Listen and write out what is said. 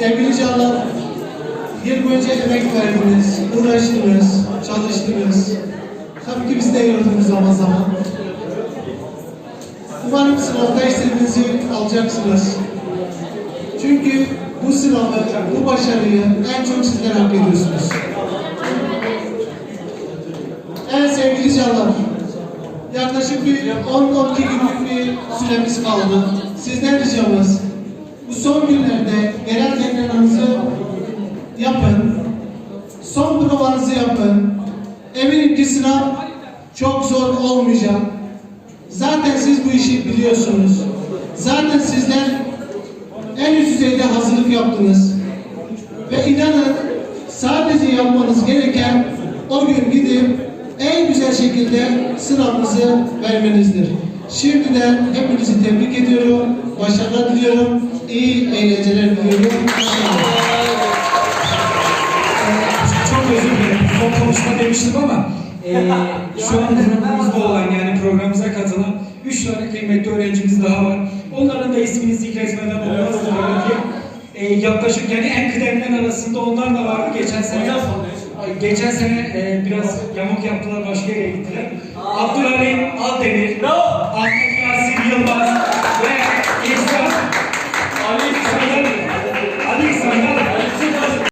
canlar, yıl boyunca emek verdiniz, uğraştınız, çalıştınız. Tabii ki biz de yordunuz zaman zaman. Umarım sınavda istediğinizi alacaksınız. Çünkü bu sınavı, bu başarıyı en çok sizler hak ediyorsunuz. Evet sevgili canlar, yaklaşık bir 10-12 günlük bir süremiz kaldı. Sizden ricamız, bu son günlerde tekrar yapın, son provanızı yapın. Eminim ki sınav çok zor olmayacak. Zaten siz bu işi biliyorsunuz. Zaten sizler en üst düzeyde hazırlık yaptınız. Ve inanın sadece yapmanız gereken o gün gidip en güzel şekilde sınavınızı vermenizdir. Şimdiden hepinizi tebrik ediyorum. Başarılar diliyorum. İyi eğlenceler diliyorum. Özür dilerim. Son konuşma demiştim ama eee şu an grubumuzda olan yani programımıza katılan üç tane kıymetli öğrencimiz daha var. Onların da ismini zikretmeden olmaz tabii ki. Eee yaklaşık yani en kıdemler arasında onlar da vardı. Geçen sene Ay, Geçen sene eee, biraz yamuk yaptılar, başka yere gittiler. Abdülhalim Aldemir, Yılmaz,